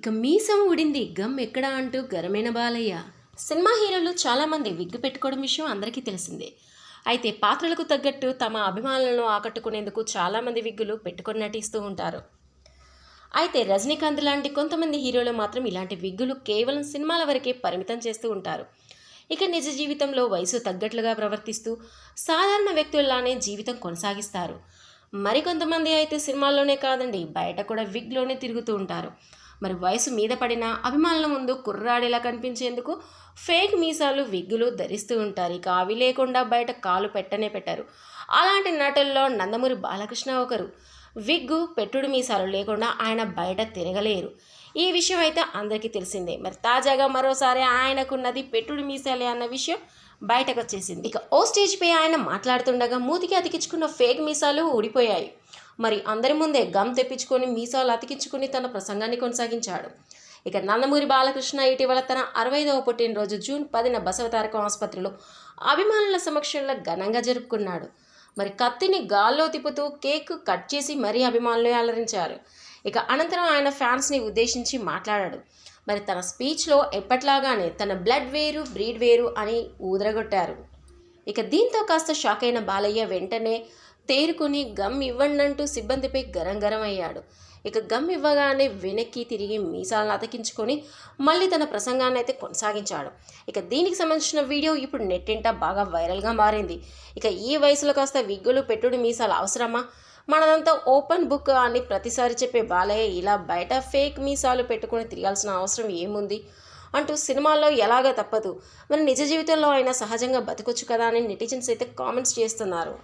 ఇక మీసం ఊడింది గమ్ ఎక్కడా అంటూ గరమైన బాలయ్య. సినిమా హీరోలు చాలామంది విగ్గు పెట్టుకోవడం విషయం అందరికీ తెలిసిందే. అయితే పాత్రలకు తగ్గట్టు తమ అభిమానులను ఆకట్టుకునేందుకు చాలామంది విగ్గులు పెట్టుకొని నటిస్తూ ఉంటారు. అయితే రజనీకాంత్ లాంటి కొంతమంది హీరోలు మాత్రం ఇలాంటి విగ్గులు కేవలం సినిమాల వరకే పరిమితం చేస్తూ ఉంటారు. ఇక నిజ జీవితంలో వయసు తగ్గట్లుగా ప్రవర్తిస్తూ సాధారణ వ్యక్తుల్లానే జీవితం కొనసాగిస్తారు. మరికొంతమంది అయితే సినిమాల్లోనే కాదండి బయట కూడా విగ్లోనే తిరుగుతూ ఉంటారు. మరి వయసు మీద పడిన అభిమానుల ముందు కుర్రాడిలా కనిపించేందుకు ఫేక్ మీసాలు విగ్గులు ధరిస్తూ ఉంటారు. ఇక అవి లేకుండా బయట కాలు పెట్టనే పెట్టారు. అలాంటి నటుల్లో నందమూరి బాలకృష్ణ ఒకరు. విగ్గు పెట్టుడు మీసాలు లేకుండా ఆయన బయట తిరగలేరు. ఈ విషయం అయితే అందరికీ తెలిసిందే. మరి తాజాగా మరోసారి ఆయనకున్నది పెట్టుడు మీసాలే అన్న విషయం బయటకు వచ్చేసింది ఇక ఓ స్టేజ్పై ఆయన మాట్లాడుతుండగా మూతికి అతికించుకున్న ఫేక్ మీసాలు ఊడిపోయాయి. మరి అందరి ముందే గమ్ తెప్పించుకొని మీసాలు అతికించుకుని తన ప్రసంగాన్ని కొనసాగించాడు. ఇక నందమూరి బాలకృష్ణ ఇటీవల తన అరవైదవ పుట్టినరోజు జూన్ పదిన బసవతారకం ఆసుపత్రిలో అభిమానుల సమక్షంలో ఘనంగా జరుపుకున్నాడు. మరి కత్తిని గాల్లో తిప్పుతూ కేక్ కట్ చేసి మరీ అభిమానులు అలరించారు. ఇక అనంతరం ఆయన ఫ్యాన్స్ని ఉద్దేశించి మాట్లాడాడు. మరి తన స్పీచ్లో ఎప్పట్లాగానే తన బ్లడ్ వేరు బ్రీడ్ వేరు అని ఊదరగొట్టారు. ఇక దీంతో కాస్త షాక్ అయిన బాలయ్య వెంటనే తేరుకుని గమ్ ఇవ్వండంటూ సిబ్బందిపై గరం గరం అయ్యాడు. ఇక గమ్ ఇవ్వగానే వెనక్కి తిరిగి మీసాలను అతికించుకొని మళ్ళీ తన ప్రసంగాన్ని అయితే కొనసాగించాడు. ఇక దీనికి సంబంధించిన వీడియో ఇప్పుడు నెట్టింట బాగా వైరల్గా మారింది. ఇక ఈ వయసులో కాస్త విగ్గులు పెట్టుడు మీసాలు అవసరమా? మనదంతా ఓపెన్ బుక్ అని ప్రతిసారి చెప్పే బాలయ్య ఇలా బయట ఫేక్ మీసాలు పెట్టుకుని తిరగాల్సిన అవసరం ఏముంది? అంటూ సినిమాల్లో ఎలాగ తప్పదు. మరి నిజ జీవితంలో అయినా సహజంగా బతకొచ్చు కదా అని నెటిజన్స్ అయితే కామెంట్స్ చేస్తున్నారు.